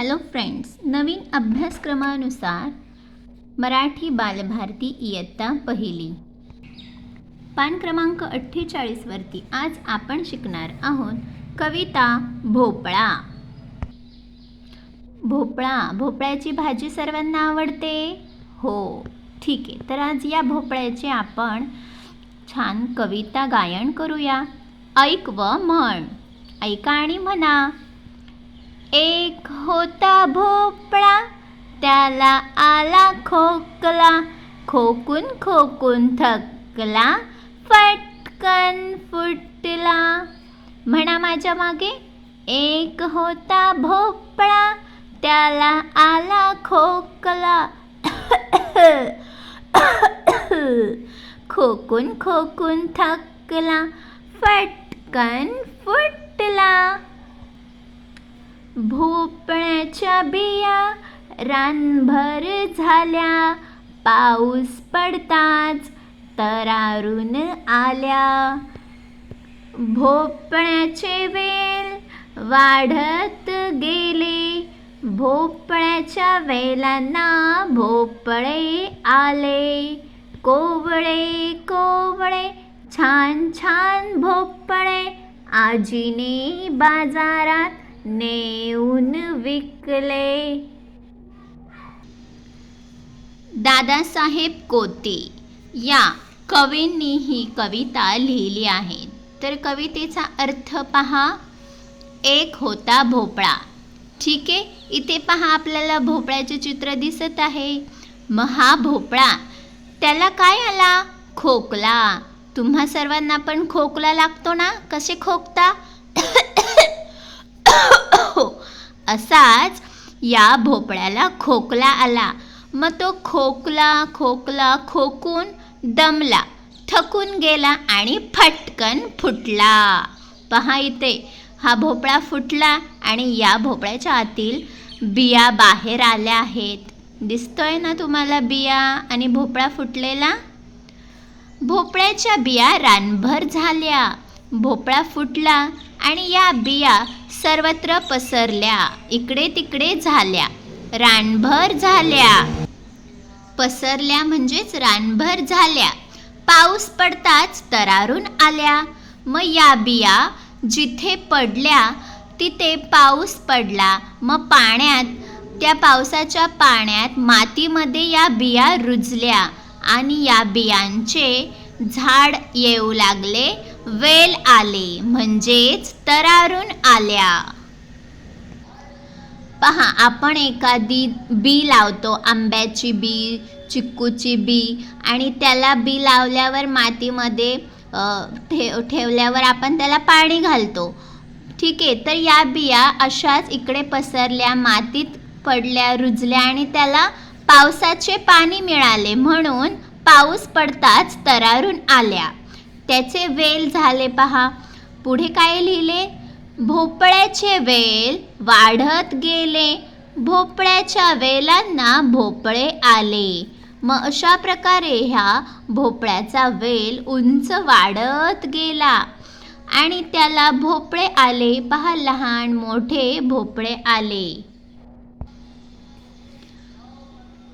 Hello friends नवीन अभ्यासक्रमानुसार मराठी बालभारती इयत्ता पहिली. पान क्रमांक अठ्ठेचाळीसवरती आज आपण शिकणार आहोत कविता भोपळा. भोपळा भोपळ्याची भाजी सर्वांना आवडते? हो ठीक आहे तर आज या भोपळ्याचे आपण छान कविता गायन करूया. ऐक व म्हण. ऐका आणि म्हणा. एक होता भोपळा त्याला आला खोकला. खोकून खोकून थकला फटकन फुटला. म्हणा माझ्या मागे एक होता भोपळा त्याला आला खोकला. खोकून खोकून थकला फटकन फुटला. भोपळ्याच्या बिया रानभर झाल्या. पाऊस पडताच तरारून आल्या. भोपळ्याचे वेल वाढत गेले. भोपळ्याच्या वेलांना भोपळे आले. कोवळे कोवळे छान छान भोपळे. आजीने बाजारात नेऊन विकले. दादासाहेब कोते या कवींनी ही कविता लिहिली आहे तर कवितेचा अर्थ पहा. एक होता भोपळा. ठीक आहे इथे पहा आपल्याला भोपळ्याचे चित्र दिसत आहे. महाभोपळा. भोपळा त्याला काय आला? खोकला. तुम्हा सर्वांना पण खोकला लागतो ना? कसे खोकता? असाच या भोपळ्याला खोकला आला. मग तो खोकला खोकला खोकून दमला थकून गेला आणि फटकन फुटला. पहा इथे हा भोपळा फुटला आणि या भोपळ्याच्या आतील बिया बाहेर आल्या आहेत. दिसतोय ना तुम्हाला बिया आणि भोपळा फुटलेला? भोपळ्याच्या बिया रानभर झाल्या. भोपळा फुटला आणि या बिया सर्वत्र पसरल्या. इकडे तिकडे झाल्या. रानभर झाल्या. पसरल्या म्हणजेच रानभर झाल्या. पाऊस पडताच तरारून आल्या. मग या बिया जिथे पडल्या तिथे पाऊस पडला. मग पाण्यात त्या पावसाच्या पाण्यात मातीमध्ये या बिया रुजल्या आणि या बियांचे झाड येऊ लागले. वेल आले म्हणजेच तरारून आल्या. पहा आपण एखादी बी लावतो आंब्याची बी चिक्कूची बी आणि त्याला बी लावल्यावर मातीमध्ये ठेव ठेवल्यावर आपण त्याला पाणी घालतो. ठीक आहे तर या बिया अशाच इकडे पसरल्या मातीत पडल्या रुजल्या आणि त्याला पावसाचे पाणी मिळाले. म्हणून पाऊस पडताच तरारून आल्या. त्याचे वेल झाले पहा. पुढे काय लिहिले? भोपळ्याचे वेल वाढत गेले. भोपळ्याच्या वेलांना भोपळे आले. मग अशा प्रकारे ह्या भोपळ्याचा वेल उंच वाढत गेला. आणि त्याला भोपळे आले. पहा लहान मोठे भोपळे आले.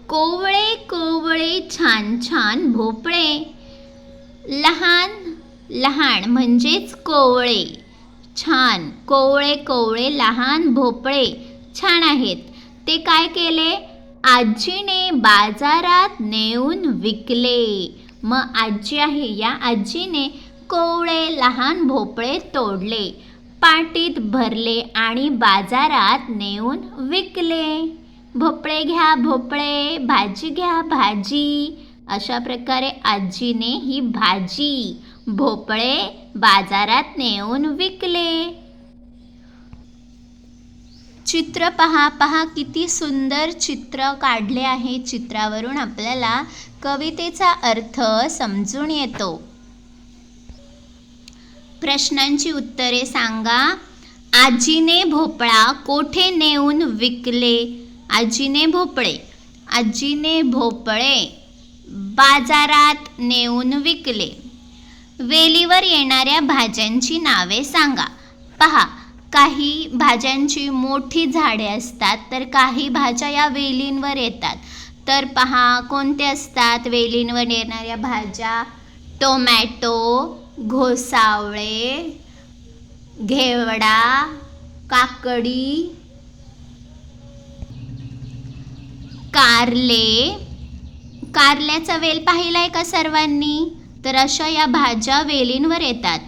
कोवळे कोवळे छान छान भोपळे. लहान लहान म्हणजेच कोवळे. छान कोवळे कोवळे लहान भोपळे. छान आहेत. ते काय केले? आजीने बाजारात नेऊन विकले. मग आजी आहे या आजीने कोवळे लहान भोपळे तोडले. पाटीत भरले आणि बाजारात नेऊन विकले. भोपळे घ्या भोपळे भाजी घ्या भाजी. अशा प्रकारे आजीने ही भाजी भोपळे बाजारात नेऊन विकले. चित्र पहा पहा किती सुंदर चित्र काढले आहे. चित्रावरून आपल्याला कवितेचा अर्थ समजून येतो. प्रश्नांची उत्तरे सांगा. आजीने भोपळा कोठे नेऊन विकले? आजीने भोपळे आजीने भोपळे बाजारात नेऊन विकले. वेलीवर येणाऱ्या भाज्यांची नावे सांगा. पहा काही भाज्यांची मोठी झाडे असतात तर काही भाज्या या वेलींवर येतात. तर पहा कोणते असतात? वेलींवर येणाऱ्या भाज्या? टोमॅटो घोसावळे घेवडा काकडी कारले. कारल्याचा वेल पाहिला आहे का सर्वांनी? तर अशा या भाज्या वेलींवर येतात.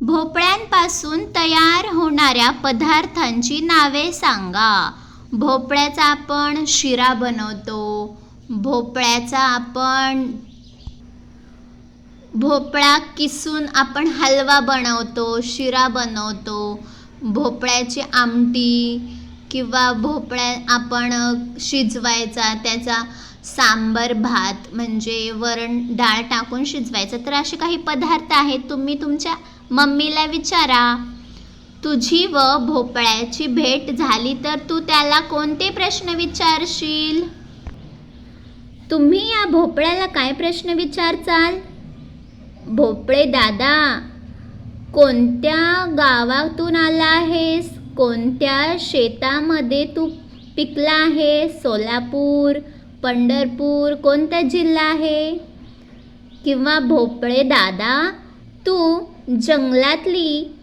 भोपळ्यांपासून तयार होणाऱ्या पदार्थांची नावे सांगा. भोपळ्याचा आपण शिरा बनवतो. भोपळ्याचा आपण भोपळा किसून आपण हलवा बनवतो शिरा बनवतो. भोपळ्याची आमटी किंवा भोपळ्या आपण शिजवायचा त्याचा सांबर भात म्हणजे वरण डाळ टाकून शिजवायचं. तर असे काही पदार्थ आहेत तुम्ही तुमच्या मम्मीला विचारा. तुझी व भोपळ्याची भेट झाली तर तू त्याला कोणते प्रश्न विचारशील? तुम्ही या भोपळ्याला काय प्रश्न विचारचाल? भोपळे दादा कोणत्या गावातून आला आहेस? कोणत्या शेतामध्ये तू पिकला आहे सोलापूर पंढरपूर कोणता जिल्हा आहे? किंवा भोपळे दादा तू जंगलातली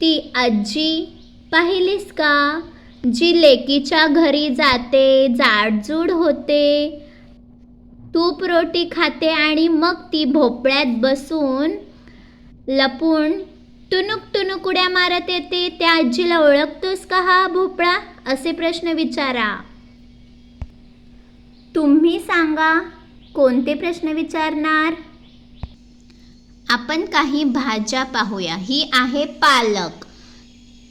ती आजी पाहिलीस का? जी लेकीच्या घरी जाते जाडजूड होते. तूप रोटी खाते आणि मग ती भोपळ्यात बसून लपून तुनुक टुनुक उड्या मारत येते. त्या आजीला ओळखतोस का हा भोपळा? असे प्रश्न विचारा. तुम्ही सांगा कोणते प्रश्न विचारणार? आपण काही भाज्या पाहूया. ही आहे पालक.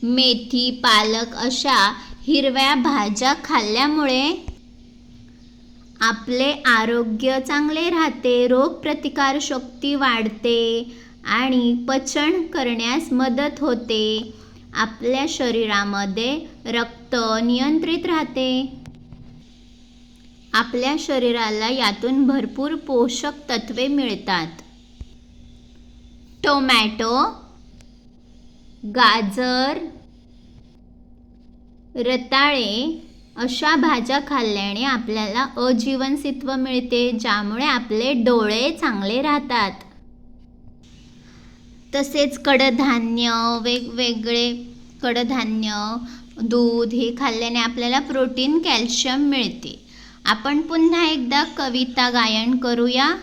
मेथी पालक अशा हिरव्या भाज्या खाल्ल्यामुळे आपले आरोग्य चांगले राहते रोगप्रतिकारशक्ती वाढते आणि पचन करण्यास मदत होते. आपल्या शरीरामध्ये रक्त नियंत्रित राहते. आपल्या शरीराला यातून भरपूर पोषक तत्वे मिळतात. टोमॅटो गाजर रताळे अशा भाज्या खाल्ल्याने आपल्याला अजीवनसत्व मिळते ज्यामुळे आपले डोळे चांगले राहतात. तसेच कडधान्य वेगवेगळे कडधान्य दूध हे खाल्ल्याने आपल्याला प्रोटीन कॅल्शियम मिळते. आपण पुन्हा एकदा कविता गायन करूया.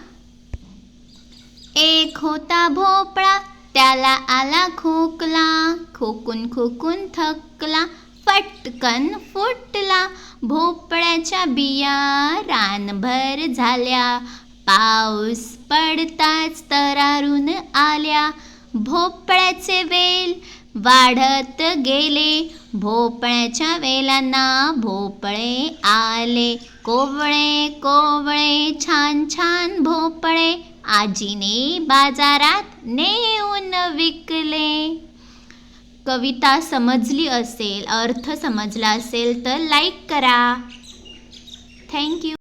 एक होता भोपळा त्याला आला खोकला. खोकून खोकून थकला पटकन फुटला. भोपळ्याच्या बिया रानभर झाल्या. पाऊस पडताच तरारून आल्या. भोपळ्याचे वेल वाढत गेले. भोपळ्याच्या वेलांना भोपळे आले. कोवळे कोवळे छान छान भोपळे. आजीने बाजारात नेऊन विकले. कविता समजली असेल अर्थ समजला असेल तर लाईक करा. थँक्यू